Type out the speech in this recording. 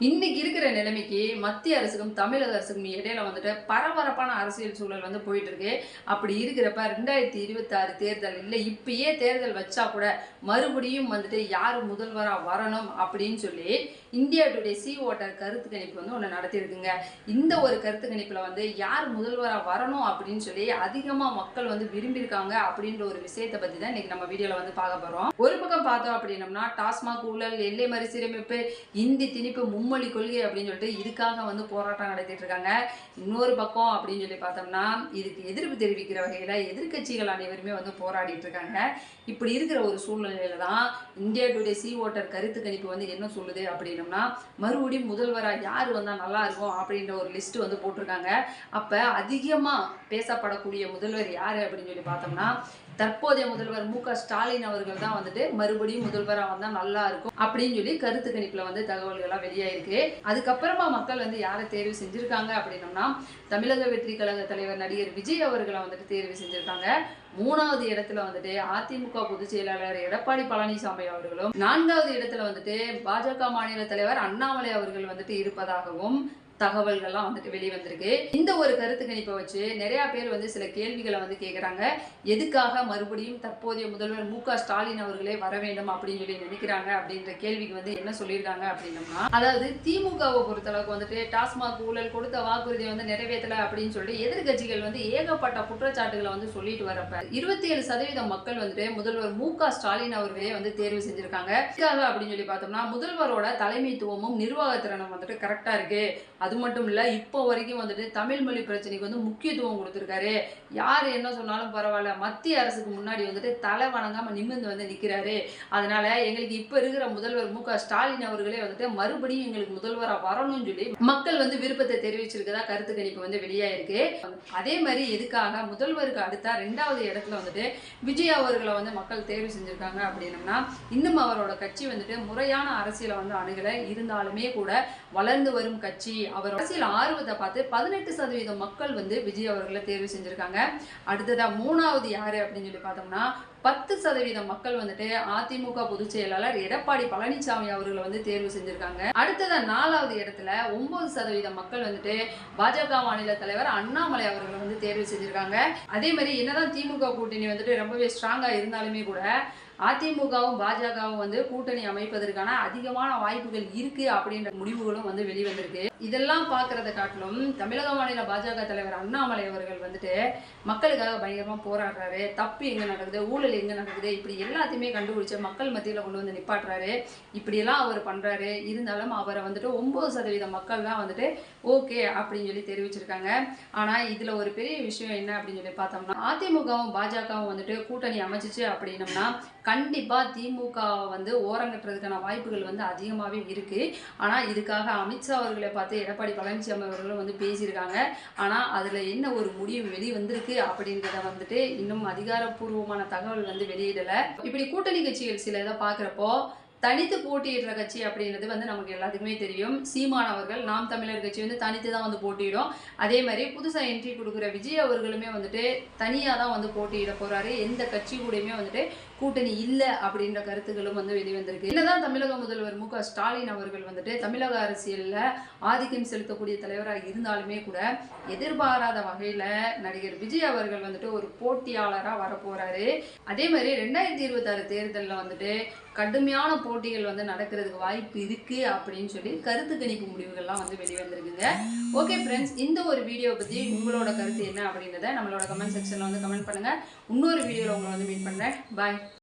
இன்னைக்கு இருக்கிற நிலைமைக்கு மத்திய அரசுக்கும் தமிழக அரசுக்கும் இடையில வந்துட்டு பரபரப்பான அரசியல் சூழல் வந்து போயிட்டு இருக்கு அப்படி இருக்கிறப்ப ரெண்டாயிரத்தி இருபத்தி ஆறு தேர்தல் இல்லை இப்பயே தேர்தல் வச்சா கூட மறுபடியும் வந்துட்டு யார் முதல்வரா வரணும் அப்படின்னு சொல்லி இந்தியா டுடே சி ஓட்டர் கருத்து கணிப்பு வந்து ஒன்று நடத்தியிருக்குங்க. இந்த ஒரு கருத்து கணிப்புல வந்து யார் முதல்வரா வரணும் அப்படின்னு சொல்லி அதிகமா மக்கள் வந்து விரும்பியிருக்காங்க அப்படின்ற ஒரு விஷயத்தை பத்தி தான் இன்னைக்கு நம்ம வீடியோவில் வந்து பார்க்க போகிறோம் ஒரு பக்கம் பார்த்தோம் அப்படின்னம்னா டாஸ்மாக் ஊழல் எல்லை மறுசீரமைப்பு இந்தி திணிப்பு மும்மொழி கொள்கை அப்படின்னு சொல்லிட்டு இதுக்காக வந்து போராட்டம் நடத்திட்டு இருக்காங்க. இன்னொரு பக்கம் அப்படின்னு சொல்லி பார்த்தோம்னா இதுக்கு எதிர்ப்பு தெரிவிக்கிற வகையில் எதிர்க்கட்சிகள் அனைவருமே வந்து போராடிட்டு இருக்காங்க. இப்படி இருக்கிற ஒரு சூழ்நிலையில தான் இந்தியா டுடே சி ஓட்டர் கருத்து கணிப்பு வந்து என்ன சொல்லுது அப்படின்னம்னா மறுபடியும் முதல்வராக யார் வந்தால் நல்லா இருக்கும் அப்படின்ற ஒரு லிஸ்ட் வந்து போட்டிருக்காங்க. அப்போ அதிகமாக பேசப்படக்கூடிய முதல்வர் யார் அப்படின்னு சொல்லி பார்த்தோம்னா தற்போதைய முதல்வர் மு க ஸ்டாலின் அவர்கள் தான் வந்துட்டு மறுபடியும் முதல்வராக வந்தால் நல்லா இருக்கும் அப்படின்னு சொல்லி கருத்து கணிப்பில் வந்து தகவல்கள்லாம் வெளியாயிருக்கு. அதுக்கப்புறமா மக்கள் வந்து யாரை தேர்வு செஞ்சிருக்காங்க அப்படின்னோம்னா தமிழக வெற்றி கழக தலைவர் நடிகர் விஜய் அவர்களை வந்துட்டு தேர்வு செஞ்சிருக்காங்க. மூணாவது இடத்துல வந்துட்டு அதிமுக பொதுச் செயலாளர் எடப்பாடி பழனிசாமி அவர்களும் நான்காவது இடத்துல வந்துட்டு பாஜக மாநில தலைவர் அண்ணாமலை அவர்கள் வந்துட்டு இருப்பதாகவும் தகவல்கள்லாம் வந்துட்டு வெளிவந்திருக்கு இந்த ஒரு கருத்து கணிப்பை வச்சு நிறைய பேர் வந்து சில கேள்விகளை வந்து கேட்குறாங்க எதுக்காக மறுபடியும் தற்போதைய முதல்வர் மு ஸ்டாலின் அவர்களே வர வேண்டும் அப்படின்னு சொல்லி நினைக்கிறாங்க அப்படின்ற கேள்விக்கு வந்து என்ன சொல்லியிருக்காங்க அப்படின்னம்னா அதாவது திமுகவை பொறுத்தளவுக்கு வந்துட்டு டாஸ்மாக் ஊழல் கொடுத்த வாக்குறுதியை வந்து நிறைவேற்றலை அப்படின்னு சொல்லிட்டு எதிர்கட்சிகள் வந்து ஏகப்பட்ட குற்றச்சாட்டுகளை வந்து சொல்லிட்டு வரப்ப இருபத்தி ஏழு சதவீதம் மக்கள் வந்துட்டு முதல்வர் மு க ஸ்டாலின் அவர்களே வந்து தேர்வு செஞ்சிருக்காங்க. அப்படின்னு சொல்லி பார்த்தோம்னா முதல்வரோட தலைமைத்துவமும் நிர்வாகத்திறனும் வந்துட்டு கரெக்டா இருக்கு. அது மட்டும் இல்லை இப்போ வரைக்கும் வந்துட்டு தமிழ் மொழி பிரச்சனைக்கு வந்து முக்கியத்துவம் கொடுத்துருக்காரு. யார் என்ன சொன்னாலும் பரவாயில்ல மத்திய அரசுக்கு முன்னாடி வந்துட்டு தலை வணங்காமல் நிமிர்ந்து வந்து நிற்கிறாரு அதனால எங்களுக்கு இப்போ இருக்கிற முதல்வர் மு க ஸ்டாலின் அவர்களே வந்துட்டு மறுபடியும் எங்களுக்கு முதல்வராக வரணும்னு சொல்லி மக்கள் வந்து விருப்பத்தை தெரிவிச்சிருக்கதா கருத்து கணிப்பு வந்து வெளியாயிருக்கு. அதே மாதிரி எதுக்காக முதல்வருக்கு அடுத்தா ரெண்டாவது இடத்துல வந்துட்டு விஜய் அவர்களை வந்து மக்கள் தேர்வு செஞ்சிருக்காங்க அப்படின்னம்னா இன்னும் அவரோட கட்சி வந்துட்டு முறையான அரசியலை வந்து அணுகலை. இருந்தாலுமே கூட வளர்ந்து வரும் கட்சி அவர் அரசியல் ஆர்வத்தை பார்த்து பதினெட்டு சதவீதம் மக்கள் வந்து விஜய் அவர்களை தேர்வு செஞ்சிருக்காங்க. அடுத்ததா மூணாவது யாரு அப்படின்னு சொல்லி பார்த்தோம்னா பத்து சதவீத மக்கள் வந்துட்டு அதிமுக பொதுச் செயலாளர் எடப்பாடி பழனிசாமி அவர்களை வந்து தேர்வு செஞ்சிருக்காங்க. அடுத்ததா நாலாவது இடத்துல ஒன்பது சதவீத மக்கள் வந்துட்டு பாஜக மாநில தலைவர் அண்ணாமலை அவர்களை வந்து தேர்வு செஞ்சிருக்காங்க. அதே மாதிரி என்னதான் திமுக கூட்டணி வந்துட்டு ரொம்பவே ஸ்ட்ராங்கா இருந்தாலுமே கூட அதிமுகவும் பாஜகவும் வந்து கூட்டணி அமைப்பதற்கான அதிகமான வாய்ப்புகள் இருக்கு அப்படின்ற முடிவுகளும் வந்து வெளிவந்திருக்கு. இதெல்லாம் பார்க்கறத காட்டிலும் தமிழக மாநில பாஜக தலைவர் அண்ணாமலை அவர்கள் வந்துட்டு மக்களுக்காக பயங்கரமா போராடுறாரு. தப்பு எங்க நடக்குது? ஊழல் எங்க நடக்குது? இப்படி எல்லாத்தையுமே கண்டுபிடிச்சு மக்கள் மத்தியில கொண்டு வந்து நிப்பாட்டுறாரு. இப்படியெல்லாம் அவர் பண்றாரு. இருந்தாலும் அவரை வந்துட்டு ஒன்பது சதவீத மக்கள் தான் வந்துட்டு ஓகே அப்படின்னு சொல்லி தெரிவிச்சிருக்காங்க. ஆனா இதுல ஒரு பெரிய விஷயம் என்ன அப்படின்னு சொல்லி பார்த்தோம்னா அதிமுகவும் பாஜகவும் வந்துட்டு கூட்டணி அமைச்சிச்சு அப்படின்னம்னா கண்டிப்பாக திமுக வந்து ஓரங்கட்டுறதுக்கான வாய்ப்புகள் வந்து அதிகமாகவே இருக்குது ஆனால் இதுக்காக அமித்ஷா அவர்களை பார்த்து எடப்பாடி பழனிசாமி அவர்களும் வந்து பேசியிருக்காங்க. ஆனால் அதில் என்ன ஒரு முடிவு வெளி வந்திருக்கு அப்படின்றத வந்துட்டு இன்னும் அதிகாரப்பூர்வமான தகவல் வந்து வெளியிடலை. இப்படி கூட்டணி கட்சிகள் சில இதை பார்க்குறப்போ தனித்து போட்டியிடுற கட்சி அப்படின்றது வந்து நமக்கு எல்லாத்துக்குமே தெரியும். சீமான் அவர்கள் நாம் தமிழர் கட்சி வந்து தனித்து தான் வந்து போட்டியிடும். அதே மாதிரி புதுசாக என்ட்ரி கொடுக்குற விஜய் அவர்களுமே வந்துட்டு தனியாக தான் வந்து போட்டியிட போகிறாரு எந்த கட்சி கூடயுமே வந்துட்டு கூட்டணி இல்லை அப்படின்ற கருத்துக்களும் வந்து வெளிவந்திருக்கு. என்னதான் தமிழக முதல்வர் மு க ஸ்டாலின் அவர்கள் வந்துட்டு தமிழக அரசியலில் ஆதிக்கம் செலுத்தக்கூடிய தலைவராக இருந்தாலுமே கூட எதிர்பாராத வகையில் நடிகர் விஜய் அவர்கள் வந்துட்டு ஒரு போட்டியாளராக வரப்போகிறாரு அதே மாதிரி ரெண்டாயிரத்தி இருபத்தாறு தேர்தலில் வந்துட்டு கடுமையான போட்டிகள் வந்து நடக்கிறதுக்கு வாய்ப்பு இருக்கு அப்படின்னு சொல்லி கருத்து கணிப்பு முடிவுகள்லாம் வந்து வெளிவந்திருக்குங்க. ஓகே ஃப்ரெண்ட்ஸ் இந்த ஒரு வீடியோ பற்றி உங்களோட கருத்து என்ன அப்படின்றத நம்மளோட கமெண்ட் செக்ஷனில் வந்து கமெண்ட் பண்ணுங்க. இன்னொரு வீடியோவில் உங்களை வந்து மீட் பண்ணுறேன் பாய்